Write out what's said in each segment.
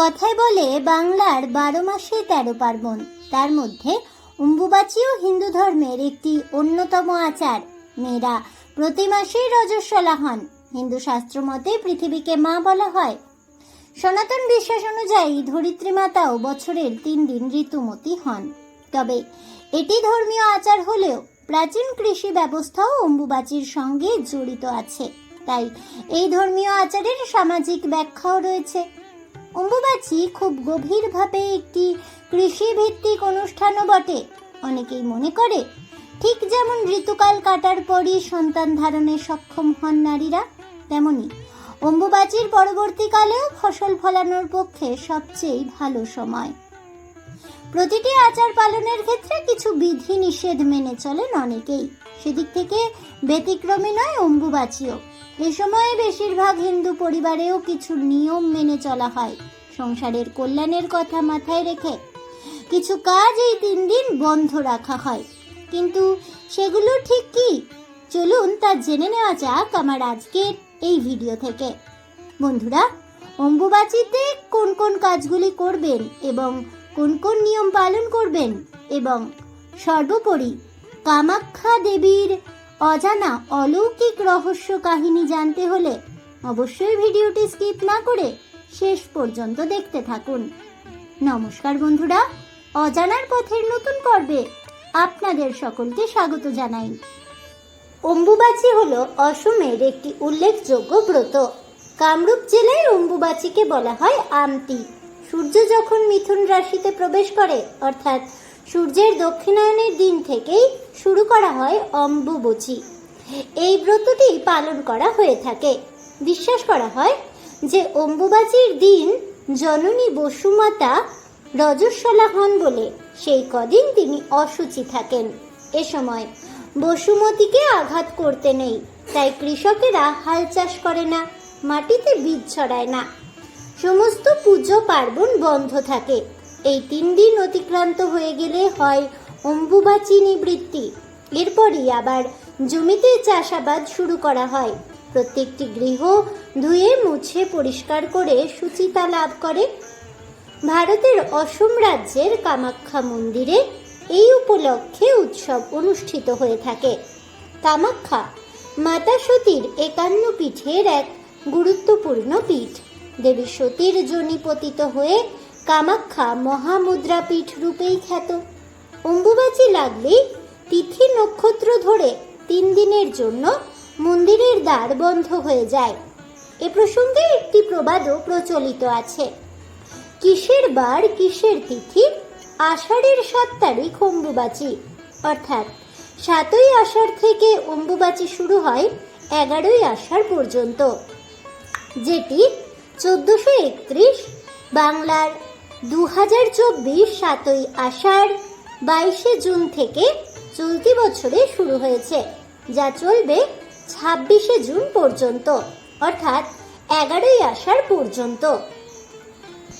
কথায় বলে বাংলার বারো মাসে তেরো পার্বণ। তার মধ্যে অম্বুবাচীও হিন্দু ধর্মের একটি অন্যতম আচার। মেয়েরা প্রতি মাসেই রজস্বলা হন হিন্দু শাস্ত্র মতে পৃথিবীকে মা বলা হয়। সনাতন বিশ্বাস অনুযায়ী ধরিত্রী মাতাও বছরের তিন দিন ঋতুমতী হন। তবে এটি ধর্মীয় আচার হলেও প্রাচীন কৃষি ব্যবস্থাও অম্বুবাচীর সঙ্গে জড়িত আছে। তাই এই ধর্মীয় আচারের সামাজিক ব্যাখ্যাও রয়েছে। অম্বুবাচী খুব গভীরভাবে একটি কৃষিভিত্তিক অনুষ্ঠানও বটে। অনেকেই মনে করে, ঠিক যেমন ঋতুকাল কাটার পরই সন্তান ধারণে সক্ষম হন নারীরা, তেমনি অম্বুবাচীর পরবর্তীকালেও ফসল ফলানোর পক্ষে সবচেয়ে ভালো সময়। প্রতিটি আচার পালনের ক্ষেত্রে কিছু বিধি নিষেধ মেনে চলেন অনেকেই। সেদিক থেকে ব্যতিক্রমী নয় অম্বুবাচীও। এ সময়ে বেশিরভাগ হিন্দু পরিবারেও কিছু নিয়ম মেনে চলা হয়। সংসারের কল্যাণের কথা মাথায় রেখে কিছু কাজ এই তিন দিন বন্ধ রাখা হয়। কিন্তু সেগুলো ঠিক কি? চলুন তা জেনে নেওয়া যাক আমার আজকের এই ভিডিও থেকে। বন্ধুরা, অম্বুবাচীতে কোন কোন কাজগুলি করবেন এবং কোন কোন নিয়ম পালন করবেন এবং সর্বোপরি কামাখ্যা দেবীর অজানা অলৌকিক রহস্য কাহিনী জানতে হলে অবশ্যই ভিডিওটি স্কিপ না করে শেষ পর্যন্ত দেখতে থাকুন। নমস্কার বন্ধুরা, অজানার পথের নতুন পর্বে আপনাদের সকলকে স্বাগত জানাই। অম্বুবাচী হলো অসমের একটি উল্লেখযোগ্য ব্রত। কামরূপ জেলায় অম্বুবাচীকে বলা হয় আমতি। সূর্য যখন মিথুন রাশিতে প্রবেশ করে, অর্থাৎ সূর্যের দক্ষিণায়নের দিন থেকেই শুরু করা হয় অম্বুবচী। এই ব্রতটি পালন করা হয়ে থাকে। বিশ্বাস করা হয় যে অম্বুবাচীর দিন জননী বসুমাতা রজস্বলা হন বলে সেই কদিন তিনি অসুচি থাকেন। এ সময় বসুমতীকে আঘাত করতে নেই, তাই কৃষকেরা হাল চাষ করে না, মাটিতে বীজ ছড়ায় না। সমস্ত পুজো পার্বণ বন্ধ থাকে। এই তিন দিন অতিক্রান্ত হয়ে গেলে হয় অম্বুবাচী নিবৃত্তি। এরপরই আবার জমিতে চাষাবাদ শুরু করা হয়। প্রত্যেকটি গৃহ ধুয়ে, মুছে, পরিষ্কার করে সুচিতা লাভ করে। ভারতের অসম রাজ্যের কামাখ্যা মন্দিরে এই উপলক্ষে উৎসব অনুষ্ঠিত হয়ে থাকে। কামাখ্যা মাতা সতীর একান্ন পীঠের এক গুরুত্বপূর্ণ পীঠ। দেবী সতীর যোনি পতিত হয়ে কামাখ্যা মহামুদ্রা পীঠ রূপেই খ্যাত। অম্বুবাচী লাগলেই তিথি নক্ষত্র ধরে তিন দিনের জন্য মন্দিরের দ্বার বন্ধ হয়ে যায়। এ প্রসঙ্গে একটি প্রবাদও প্রচলিত আছে। কিসের বার কিসের তিথি? আষাঢ়ের সাত তারিখ অম্বুবাচী। অর্থাৎ সাতই আষাঢ় থেকে অম্বুবাচী শুরু হয় এগারোই আষাঢ় পর্যন্ত। যেটি চোদ্দোশো একত্রিশ বাংলার দু হাজার চব্বিশ সাতই আষাঢ় বাইশে জুন থেকে চলতি বছরে শুরু হয়েছে, যা চলবে ছাব্বিশে জুন পর্যন্ত, অর্থাৎ এগারোই আষাঢ় পর্যন্ত।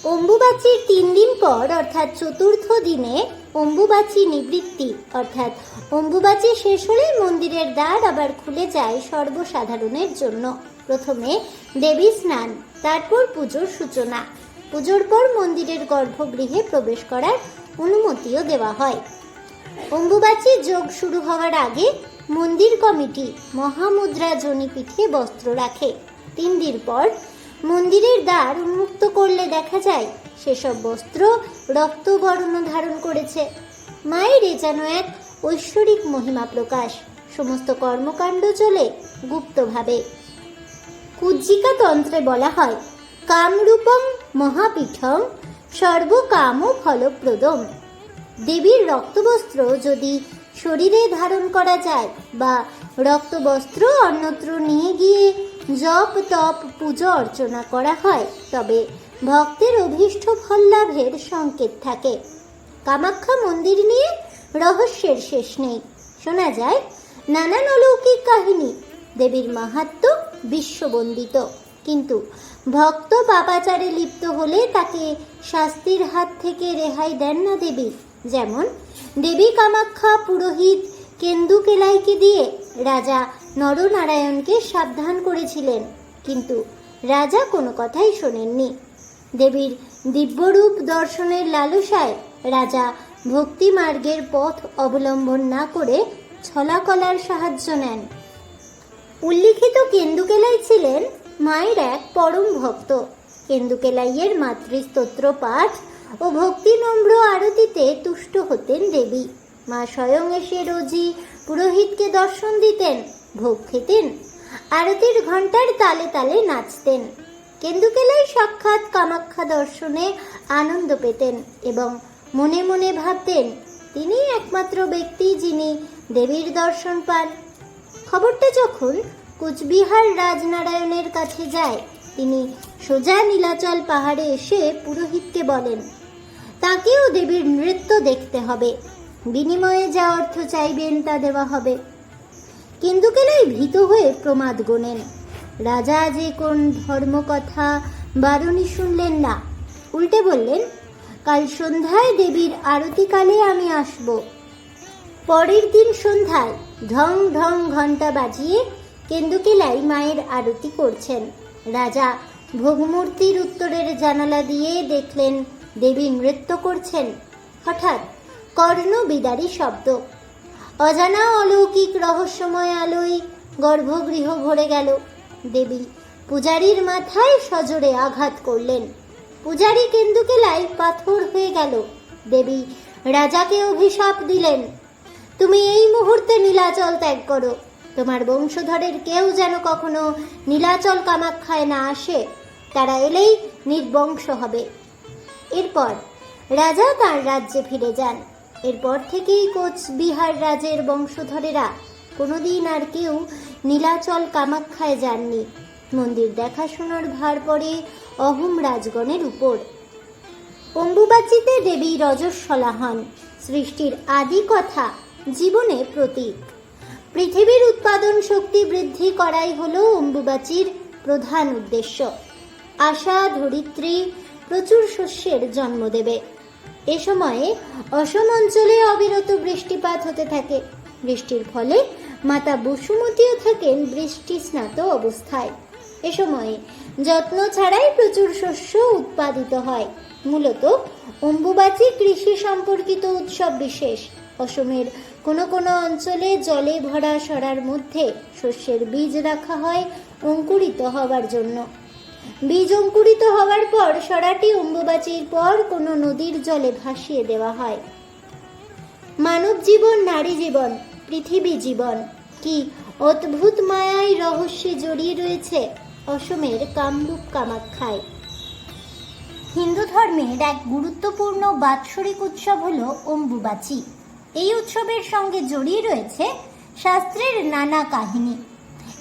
অম্বুবাচীর তিন দিন পর, অর্থাৎ চতুর্থ দিনে অম্বুবাচী নিবৃত্তি, অর্থাৎ অম্বুবাচী শেষ হলেই মন্দিরের দ্বার আবার খুলে যায় সর্বসাধারণের জন্য। প্রথমে দেবী স্নান, তারপর পুজোর সূচনা। পুজোর পর মন্দিরের গর্ভগৃহে প্রবেশ করার অনুমতিও দেওয়া হয়। অম্বুবাচী যোগ শুরু হওয়ার আগে মন্দির কমিটি মহামুদ্রা জনিপীঠে বস্ত্র রাখে। তিন দিন পর মন্দিরের দ্বার উন্মুক্ত করলে দেখা যায় সেসব বস্ত্র রক্তবর্ণ ধারণ করেছে। মায়ের এ যেন এক ঐশ্বরিক মহিমা প্রকাশ। সমস্ত কর্মকাণ্ড চলে গুপ্তভাবে। কুজ্জিকা তন্ত্রে বলা হয়, কামরূপম মহাপীঠম সর্বকাম ফলপ্রদম। দেবীর রক্তবস্ত্র যদি শরীরে ধারণ করা যায় বা রক্তবস্ত্র অন্যত্র নিয়ে গিয়ে জপ, তপ, পুজো অর্চনা করা হয়, তবে ভক্তের অভীষ্ট ফল লাভের সংকেত থাকে। কামাখ্যা মন্দির নিয়ে রহস্যের শেষ নেই। শোনা যায়, নানান অলৌকিক কাহিনী, দেবীর মাহাত্ম বিশ্ববন্দিত। কিন্তু ভক্ত পাপাচারে লিপ্ত হলে তাকে শাস্তির হাত থেকে রেহাই দেন না দেবী। যেমন, দেবী কামাখ্যা পুরোহিত কেন্দু কেলাইকে দিয়ে রাজা নরনারায়ণকে সাবধান করেছিলেন, কিন্তু রাজা কোনো কথাই শোনেননি। দেবীর দিব্যরূপ দর্শনের লালসায় রাজা ভক্তি মার্গের পথ অবলম্বন না করে ছলাকলার সাহায্য নেন। উল্লিখিত কেন্দুকেলাই ছিলেন মায়ের এক পরম ভক্ত। কেন্দুকেলাইয়ের মাতৃস্তোত্র পাঠ ও ভক্তি নম্র আরতিতে তুষ্ট হতেন দেবী। মা স্বয়ং এসে রোজই পুরোহিতকে দর্শন দিতেন, ভোগ খেতেন, আরতির ঘণ্টার তালে তালে নাচতেন। কেন্দুকেলাই সাক্ষাৎ কামাখ্যা দর্শনে আনন্দ পেতেন এবং মনে মনে ভাবতেন তিনি একমাত্র ব্যক্তি যিনি দেবীর দর্শন পান। খবরটা যখন কুচবিহার রাজনারায়ণের কাছে যায়। তিনি সোজা নীলাচল পাহাড়ে এসে পুরোহিতকে বলেন, তাকেও দেবীর নৃত্য দেখতে হবে। বিনিময়ে যা অর্থ চাইবেন তা দেওয়া হবে। কিন্তু কেলাই ভীত হয়ে প্রমাদ গোনেন, রাজা যে কোন ধর্মকথা বারণী শুনলেন না। উল্টে বললেন, কাল সন্ধ্যায় দেবীর আরতিকালে আমি আসব। পরের দিন সন্ধ্যায় ঢং ঢং ঘণ্টা বাজিয়ে কেন্দুকেলাই মায়ের আরতি করছেন। রাজা ভোগমূর্তির উত্তরের জানালা দিয়ে দেখলেন দেবী নৃত্য করছেন। হঠাৎ কর্ণ বিদারী শব্দ। অজানা অলৌকিক রহস্যময় আলোয় গর্ভগৃহ ভরে গেল। দেবী পূজারীর মাথায় সজোরে আঘাত করলেন। পূজারী কেন্দুকেলাই পাথর হয়ে গেল। দেবী রাজাকে অভিশাপ দিলেন। তুমি এই মুহূর্তে নীলাচল ত্যাগ করো। তোমার বংশধরের কেউ যেন কখনো নীলাচল কামাক্ষায় না আসে, তারা এলেই নির্বংশ হবে। এরপর রাজা তার রাজ্যে ফিরে যান। এরপর থেকেই কোচবিহার রাজের বংশধরেরা কোনোদিন আর কেউ নীলাচল কামাক্ষায় যাননি। মন্দির দেখাশোনার ভার পড়ে অহোম রাজগণের উপর। অম্বুবাচিতে দেবী রজস্বলা হন, সৃষ্টির আদি কথা জীবনে প্রতীক। পৃথিবীর উৎপাদন শক্তি বৃদ্ধি করাই হলো অম্বুবাচীর প্রধান উদ্দেশ্য। আশা, ধরিত্রী প্রচুর শস্যের জন্ম দেবে। এ সময়ে অসম অঞ্চলে অবিরত বৃষ্টিপাত হতে থাকে। বৃষ্টির ফলে মাতা বসুমতীও থাকেন বৃষ্টি স্নাত অবস্থায়। এ সময়ে যত্ন ছাড়াই প্রচুর শস্য উৎপাদিত হয়। মূলত অম্বুবাচী কৃষি সম্পর্কিত উৎসব বিশেষ। অসমের কোনো কোনো অঞ্চলে জলে ভরা সরার মধ্যে শস্যের বীজ রাখা হয় অঙ্কুরিত হওয়ার জন্য। বীজ অঙ্কুরিত হওয়ার পর সরাটি অম্বুবাচীর পর কোনো নদীর জলে ভাসিয়ে দেওয়া হয়। মানব জীবন, নারী জীবন, পৃথিবী জীবন কি অদ্ভুত মায়ায় রহস্যে জড়িয়ে রয়েছে অসমের কামরূপ কামাখ্যায়? হিন্দু ধর্মের এক গুরুত্বপূর্ণ বাৎসরিক উৎসব হল অম্বুবাচী। এই উৎসবের সঙ্গে জড়িয়ে রয়েছে শাস্ত্রের নানা কাহিনী।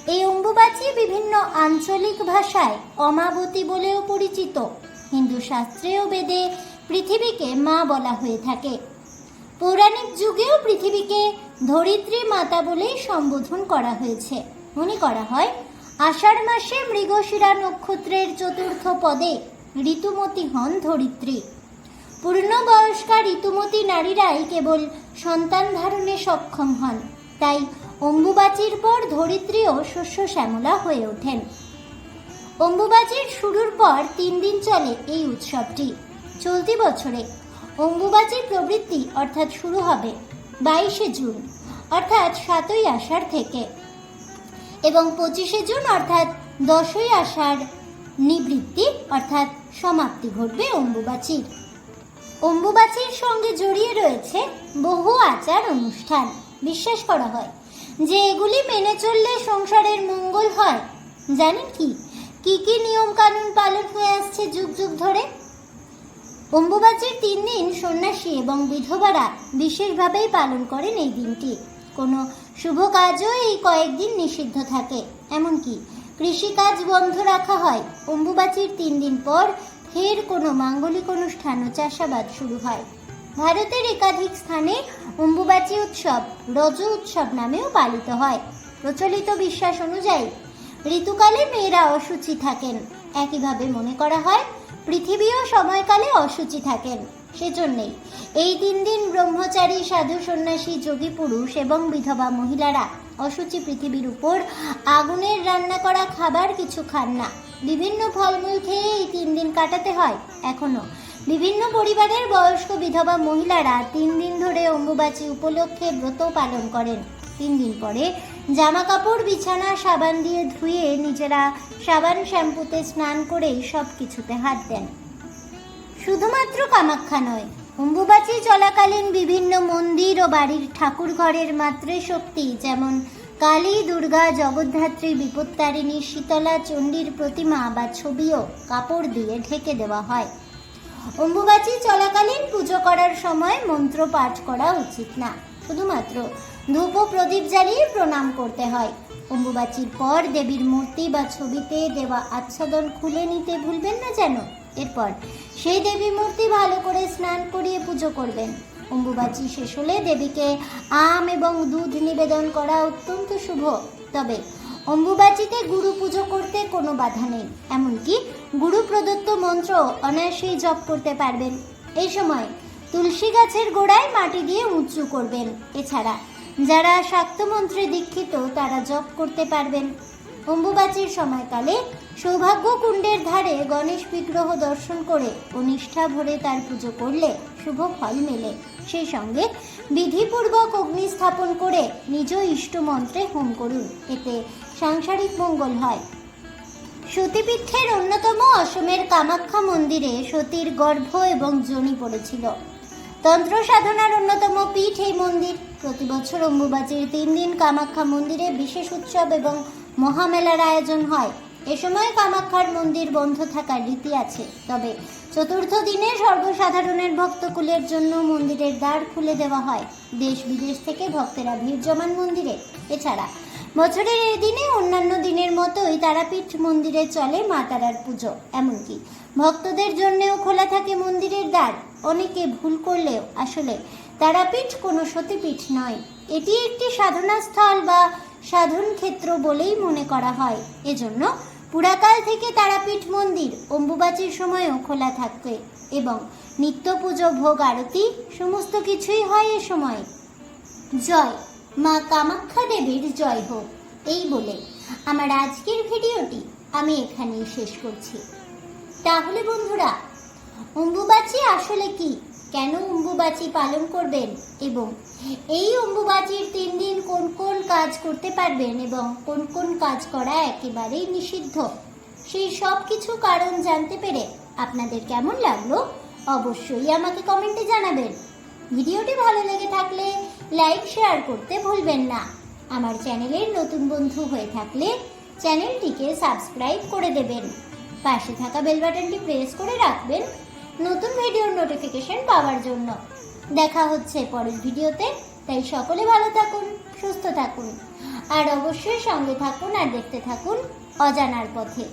এই অম্বুবাচী বিভিন্ন আঞ্চলিক ভাষায় অমাবতী বলেও পরিচিত। হিন্দু শাস্ত্রেও বেদে পৃথিবীকে মা বলা হয়ে থাকে। পৌরাণিক যুগেও পৃথিবীকে ধরিত্রী মাতা বলেই সম্বোধন করা হয়েছে। মনে করা হয়, আষাঢ় মাসে মৃগশিরা নক্ষত্রের চতুর্থ পদে ঋতুমতী হন ধরিত্রী। পূর্ণবয়স্কা ঋতুমতী নারীরাই কেবল সন্তান ধারণে সক্ষম হন। তাই অম্বুবাচীর পর ধরিত্রীও শস্য শ্যামলা হয়ে ওঠেন। অম্বুবাচীর শুরুর পর তিন দিন চলে এই উৎসবটি। চলতি বছরে অম্বুবাচীর প্রবৃত্তি অর্থাৎ শুরু হবে বাইশে জুন, অর্থাৎ সাতই আষাঢ় থেকে। এবং পঁচিশে জুন, অর্থাৎ দশই আষাঢ় নিবৃত্তি, অর্থাৎ সমাপ্তি ঘটবে অম্বুবাচীর। অম্বুবাচীর সঙ্গে জড়িয়ে রয়েছে বহু আচার অনুষ্ঠান, বিশ্বাস করা হয়, যে এগুলি মেনে চললে সংসারের মঙ্গল হয়। জানেন কি? কি কি নিয়ম কানুন পালন হয়ে আসছে যুগ যুগ ধরে? অম্বুবাচীর তিন দিন সন্ন্যাসী এবং বিধবারা বিশেষভাবেই পালন করেন এই দিনটি। কোনো শুভ কাজও এই কয়েকদিন নিষিদ্ধ থাকে। এমনকি কৃষিকাজ বন্ধ রাখা হয়। অম্বুবাচীর তিন দিন পর ফের কোনো মাঙ্গলিক অনুষ্ঠান ও চাষাবাদ শুরু হয়। ভারতের একাধিক স্থানে অম্বুবাচী উৎসব, রজ উৎসব নামেও পালিত হয়। প্রচলিত বিশ্বাস অনুযায়ী, ঋতুকালে মেয়েরা অসুচি থাকেন। একইভাবে মনে করা হয়, পৃথিবীও সময়কালে অসুচি থাকেন। সেজন্যেই এই তিন দিন ব্রহ্মচারী, সাধু, সন্ন্যাসী, যোগী পুরুষ এবং বিধবা মহিলারা অসুচি পৃথিবীর উপর আগুনের রান্না করা খাবার কিছু খান না। বিভিন্ন ফলমূল খেয়ে এই তিন দিন কাটাতে হয়, এখনও। বিভিন্ন পরিবারের বয়স্ক বিধবা মহিলারা তিন দিন ধরে অম্বুবাচী উপলক্ষে ব্রত পালন করেন। তিন দিন পরে জামা কাপড় বিছানা, সাবান দিয়ে ধুয়ে নিজেরা সাবান শ্যাম্পুতে স্নান করেই সব কিছুতে হাত দেন। শুধুমাত্র কামাখ্যা নয়, অম্বুবাচী চলাকালীন বিভিন্ন মন্দির ও বাড়ির ঠাকুর ঘরের মাতৃশক্তি যেমন কালী, দুর্গা, জগদ্ধাত্রী, বিপত্তারিণী, শীতলা, চণ্ডীর প্রতিমা বা ছবিও কাপড় দিয়ে ঢেকে দেওয়া হয়। অম্বুবাচী চলাকালীন পুজো করার সময় মন্ত্র পাঠ করা উচিত না। শুধুমাত্র ধূপ প্রদীপ জ্বালিয়ে প্রণাম করতে হয়। অম্বুবাচীর পর দেবীর মূর্তি বা ছবিতে দেওয়া আচ্ছাদন খুলে নিতে ভুলবেন না যেন। এরপর সেই দেবী মূর্তি ভালো করে স্নান করিয়ে পুজো করবেন। অম্বুবাচী শেষ হলে দেবীকে আম এবং দুধ নিবেদন করা অত্যন্ত শুভ। তবে অম্বুবাচীতে গুরু পুজো করতে কোনো বাধা নেই। এমনকি গুরু প্রদত্ত মন্ত্র অনায়াসেই জপ করতে পারবেন। এই সময় তুলসী গাছের গোড়ায় মাটি দিয়ে উঁচু করবেন। এছাড়া যারা শাক্তমন্ত্রে দীক্ষিত, তারা জপ করতে পারবেন। অম্বুবাচীর সময়কালে সৌভাগ্য কুণ্ডের ধারে গণেশ বিগ্রহ দর্শন করে ও নিষ্ঠা ভরে তার পুজো করলে শুভ ফল মেলে। সেই সঙ্গে বিধিপূর্বক অগ্নি স্থাপন করে নিজ ইষ্ট মন্ত্রে হোম করুন। এতে সাংসারিক মঙ্গল হয়। সতীপীঠের অন্যতম অসমের কামাখ্যা মন্দিরে সতীর গর্ভ এবং জনি পড়েছিল। তন্ত্র সাধনার অন্যতম পীঠ এই মন্দির। প্রতি বছর অম্বুবাচীর তিন দিন কামাখ্যা মন্দিরে বিশেষ উৎসব এবং মহামেলার আয়োজন হয়। এ সময় কামাখ্যার মন্দির বন্ধ থাকার রীতি আছে। তবে চতুর্থ দিনে সর্বসাধারণের ভক্তকুলের জন্য মন্দিরের দ্বার খুলে দেওয়া হয়। দেশ বিদেশ থেকে ভক্তেরা ভিড় জমান মন্দিরে। এছাড়া বছরের এই দিনে অন্যান্য দিনের মতোই তারাপীঠ মন্দিরে চলে মা তারার পুজো। এমনকি ভক্তদের জন্যেও খোলা থাকে মন্দিরের দ্বার। অনেকে ভুল করলেও আসলে তারাপীঠ কোনো সতীপীঠ নয়। এটি একটি সাধনা স্থল বা সাধন ক্ষেত্র বলেই মনে করা হয়। এজন্য পুরাকাল থেকে তারাপীঠ মন্দির অম্বুবাচীর সময়ও খোলা থাকবে এবং নিত্য পুজো, ভোগ, আরতি সমস্ত কিছুই হয় এ সময়। জয় মা কামাখ্যা দেবীর জয় হোক, এই বলে আমার আজকের ভিডিওটি আমি এখানেই শেষ করছি। তাহলে বন্ধুরা, অম্বুবাচী আসলে কি? কেন অম্বুবাচী পালন করবেন এবং এই অম্বুবাচীর তিন দিন কোন কোন কাজ করতে পারবেন এবং কোন কোন কাজ করা একেবারেই নিষিদ্ধ? সেই সব কিছু কারণ জানতে পেরে আপনাদের কেমন লাগল অবশ্যই আমাকে কমেন্টে জানাবেন। ভিডিওটি ভালো লেগে থাকলে লাইক, শেয়ার করতে ভুলবেন না। আমার চ্যানেলের নতুন বন্ধু হয়ে থাকলে চ্যানেলটিকে সাবস্ক্রাইব করে দেবেন। পাশে থাকা বেল বাটনটি প্রেস করে রাখবেন নতুন ভিডিওর নোটিফিকেশন পাওয়ার জন্য। দেখা হচ্ছে পরের ভিডিওতে তাই সকলে ভালো থাকুন, সুস্থ থাকুন। আর অবশ্যই সঙ্গে থাকুন আর দেখতে থাকুন অজানার পথে।